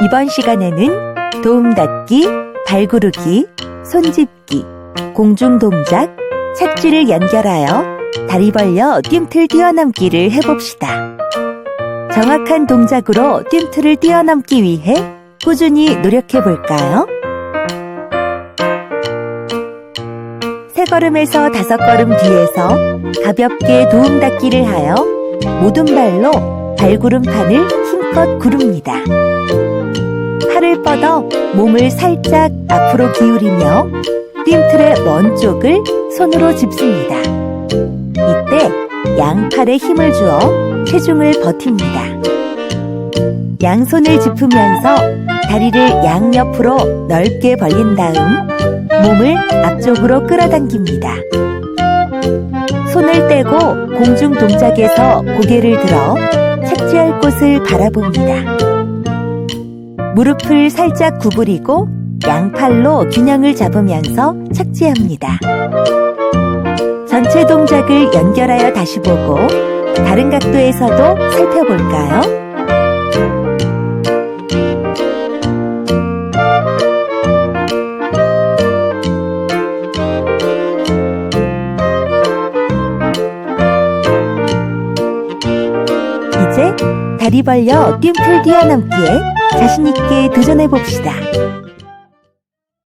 이번 시간에는 도움닫기, 발구르기, 손짚기, 공중동작, 착지를 연결하여 다리 벌려 뜀틀 뛰어넘기를 해봅시다. 정확한 동작으로 뜀틀을 뛰어넘기 위해 꾸준히 노력해 볼까요? 세 걸음에서 다섯 걸음 뒤에서 가볍게 도움닫기를 하여 모든 발로 발구름판을 힘껏 구릅니다. 뻗어 몸을 살짝 앞으로 기울이며 뜀틀의 먼 쪽을 손으로 짚습니다. 이때 양팔에 힘을 주어 체중을 버팁니다. 양손을 짚으면서 다리를 양옆으로 넓게 벌린 다음 몸을 앞쪽으로 끌어당깁니다. 손을 떼고 공중 동작에서 고개를 들어 착지할 곳을 바라봅니다. 무릎을 살짝 구부리고 양팔로 균형을 잡으면서 착지합니다. 전체 동작을 연결하여 다시 보고 다른 각도에서도 살펴볼까요? 이제 다리 벌려 뜀틀 뛰어넘기에 자신있게 도전해봅시다.